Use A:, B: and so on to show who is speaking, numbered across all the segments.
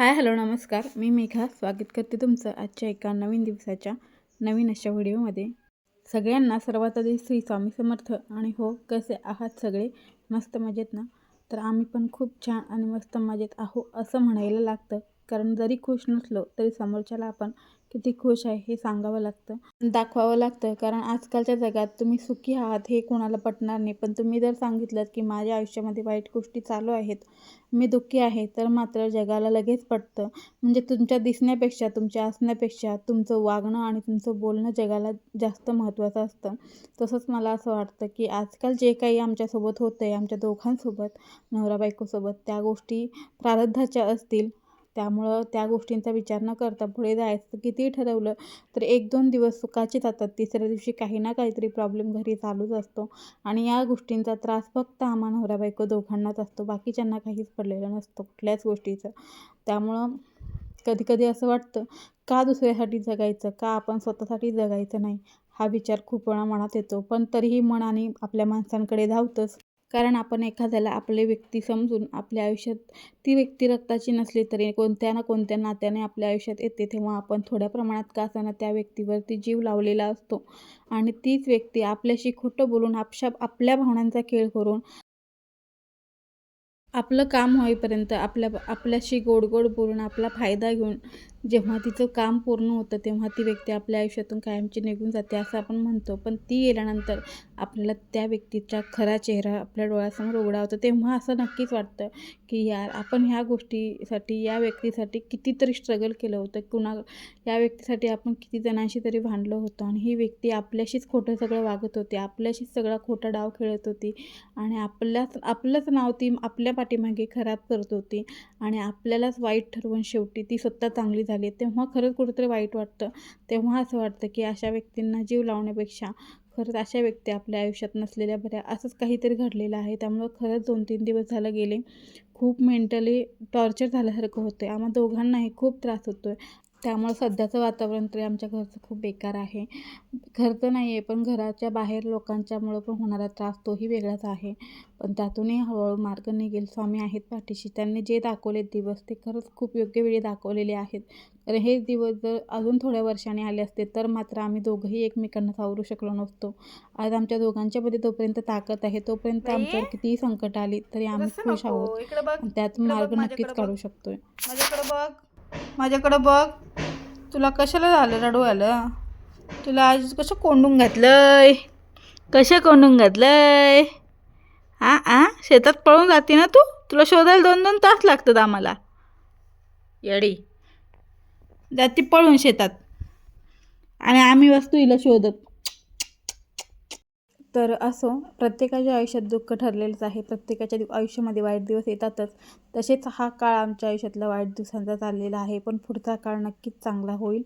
A: Hi hello नमस्कार. मी मेघा. स्वागत करते तुमचं आजच्या एका नवीन दिवसाच्या नवीन अशा व्हिडिओमध्ये. सगळ्यांना सर्वात आधी श्री स्वामी समर्थ आणि हो कसे आहात सगळे? मस्त मजेत ना? तर आम्ही पण खूप छान आणि मस्त मजेत आहो असं म्हणायला लागतं. कारण जरी खुश नसलो तरी समोरच्याला आपण किती खुश आहे हे सांगावं लागतं. दाखवावं लागतं. कारण आजकालच्या जगात तुम्ही सुखी आहात हे कोणाला पटणार नाही. पण तुम्ही जर सांगितलं की माझ्या आयुष्यामध्ये वाईट गोष्टी चालू आहेत मी दुःखी आहे तर मात्र जगाला लगेच पटतं. म्हणजे तुमच्या दिसण्यापेक्षा तुमच्या असण्यापेक्षा तुमचं वागणं आणि तुमचं बोलणं जगाला जास्त महत्त्वाचं असतं. तसंच मला असं वाटतं की आजकाल जे काही आमच्यासोबत होतं आहे आमच्या दोघांसोबत नवरा बायकोसोबत त्या गोष्टी प्रारब्धाच्या असतील. त्यामुळं त्या गोष्टींचा विचार न करता पुढे जायचं कितीही ठरवलं तर एक दोन दिवस सुखाचे जातात तिसऱ्या दिवशी काही ना काहीतरी प्रॉब्लेम घरी चालूच असतो आणि या गोष्टींचा त्रास फक्त आम्हा नवरा बायको दोघांनाच असतो. बाकीच्यांना काहीच पडलेलं नसतं कुठल्याच गोष्टीचं. त्यामुळं कधी कधी असं वाटतं का दुसऱ्यासाठी जगायचं? का आपण स्वतःसाठी जगायचं नाही? हा विचार खूप वेळा मनात येतो. पण तरीही मन आणि आपल्या माणसांकडे धावतंच. कारण आपण एखाद्याला आपले व्यक्ती समजून आपल्या आयुष्यात ती व्यक्ती रक्ताची नसली तरी कोणत्या ना कोणत्या नात्याने आपल्या आयुष्यात येते तेव्हा आपण थोड्या प्रमाणात का असताना त्या व्यक्तीवरती जीव लावलेला असतो. आणि तीच व्यक्ती आपल्याशी खोटं बोलून आपशा आपल्या भावनांचा खेळ करून आपलं काम होईपर्यंत आपल्या आपल्याशी गोड गोड बोलून आपला फायदा घेऊन जेव्हा तिचं काम पूर्ण होतं तेव्हा ती व्यक्ती आपल्या आयुष्यातून कायमची निघून जाते असं आपण म्हणतो. पण ती गेल्यानंतर आपल्याला त्या व्यक्तीचा खरा चेहरा आपल्या डोळ्यासमोर उघडा होतो तेव्हा असं नक्कीच वाटतं की यार आपण ह्या गोष्टीसाठी या व्यक्तीसाठी कितीतरी स्ट्रगल केलं होतं. कुणा या व्यक्तीसाठी आपण किती जणांशी तरी भांडलो होतो आणि ही व्यक्ती आपल्याशीच खोटं सगळं वागत होती आपल्याशीच सगळा खोटा डाव खेळत होती आणि आपल्याच आपलंच नाव ती आपल्या पाठीमागे खराब करत होती आणि आपल्यालाच वाईट ठरवून शेवटी ती स्वतः चांगली झाली तेव्हा खरंच कुठंतरी वाईट वाटतं. तेव्हा असं वाटतं की अशा व्यक्तींना जीव लावण्यापेक्षा खरंच अशा व्यक्ती आपल्या आयुष्यात नसलेल्या बऱ्या असंच काहीतरी घडलेलं आहे. त्यामुळं खरंच दोन तीन दिवस झालं गेले खूप मेंटली टॉर्चर झाल्यासारखं होतं आहे आम्हा दोघांनाही खूप त्रास होतो आहे त्यामुळं सध्याचं वातावरण तरी आमच्या घरचं खूप बेकार आहे. घरचं नाही आहे पण घराच्या बाहेर लोकांच्यामुळं पण होणारा त्रास तोही वेगळाच आहे. पण त्यातूनही हळूहळू मार्ग निघेल. स्वामी आहेत पाठीशी. त्यांनी जे दाखवले दिवस ते खरंच खूप योग्य वेळी दाखवलेले आहेत. तर हे दिवस जर अजून थोड्या वर्षांनी आले असते तर मात्र आम्ही दोघंही एकमेकांना सावरू शकलो नसतो. आज आमच्या दोघांच्यामध्ये तोपर्यंत ताकद आहे. तोपर्यंत आमच्यावर कितीही संकट आली तरी आम्ही खुश आहोत. त्यात मार्ग नक्कीच काढू शकतोय.
B: माझ्याकडं बघ. माझ्याकडं बघ. तुला कशाला झालं रडू आलं तुला आज कसं कोंडून घातलंय? कसं कोंडून घातलंय? आ आ? शेतात पळून जाते ना तू? तुला शोधायला दोन दोन तास लागतात आम्हाला. येडी. जाती पळून शेतात. आणि आम्ही वस्तू हिला शोधत.
A: तर असो प्रत्येकाच्या आयुष्यात दुःख ठरलेलंच आहे. प्रत्येकाच्या दिव आयुष्यामध्ये वाईट दिवस येतातच. तसेच हा काळ आमच्या आयुष्यातला वाईट दिवसांचा चाललेला आहे. पण पुढचा काळ नक्कीच चांगला होईल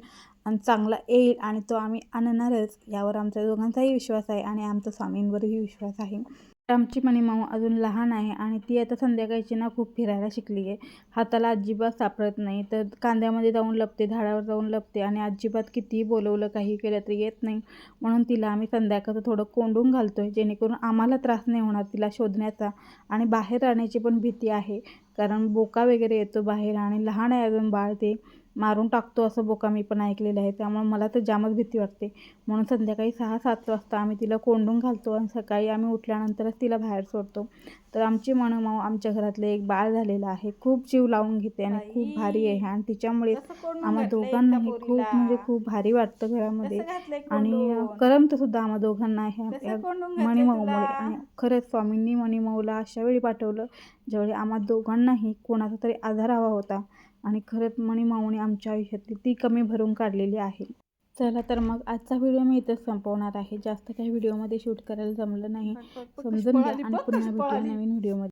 A: आणि चांगला येईल आणि तो आम्ही आणणारच यावर आमच्या दोघांचाही विश्वास आहे आणि आमचा स्वामींवरही विश्वास आहे. आमची मणिमाऊ अजून लहान आहे आणि ती आता संध्याकाळची ना खूप फिरायला शिकली आहे. हाताला अजिबात सापडत नाही. तर कांद्यामध्ये जाऊन लपते झाडावर जाऊन लपते आणि अजिबात कितीही बोलवलं काही केलं तरी येत नाही. म्हणून तिला आम्ही संध्याकाळचं थोडं कोंडून घालतो आहे जेणेकरून आम्हाला त्रास नाही होणार तिला शोधण्याचा. आणि बाहेर राहण्याची पण भीती आहे. कारण बोका वगैरे येतो बाहेर आणि लहान आहे अजून बाळ ते मारून टाकतो असं बोका मी पण ऐकलेलं आहे. त्यामुळे मला तर जामच भीती वाटते. म्हणून संध्याकाळी सहा सात वाजता आम्ही तिला कोंडून घालतो आणि सकाळी आम्ही उठल्यानंतरच तिला बाहेर सोडतो. तर आमची मनमाऊ आमच्या घरातलं एक बाळ झालेलं आहे. खूप जीव लावून घेते आणि खूप भारी आहे. आणि तिच्यामुळे आम्हा दोघांनाही खूप म्हणजे खूप भारी वाटतं घरामध्ये. आणि करमतं सुद्धा आम्हा दोघांना ह्या मणिमाऊमुळे आणि खरंच स्वामींनी मणिमाऊला अशा वेळी पाठवलं ज्यावेळी आम्हा दोघांनाही कोणाचा तरी आधार हवा होता. आणि खरंच मणिमाऊने आमच्या आयुष्यातली ती कमी भरून काढलेली आहे. चला तर मग आजचा व्हिडिओ मी इथंच संपवणार आहे. जास्त काही व्हिडिओमध्ये शूट करायला जमलं नाही. समजून घ्या आणि पुन्हा भेटूया नवीन व्हिडिओमध्ये.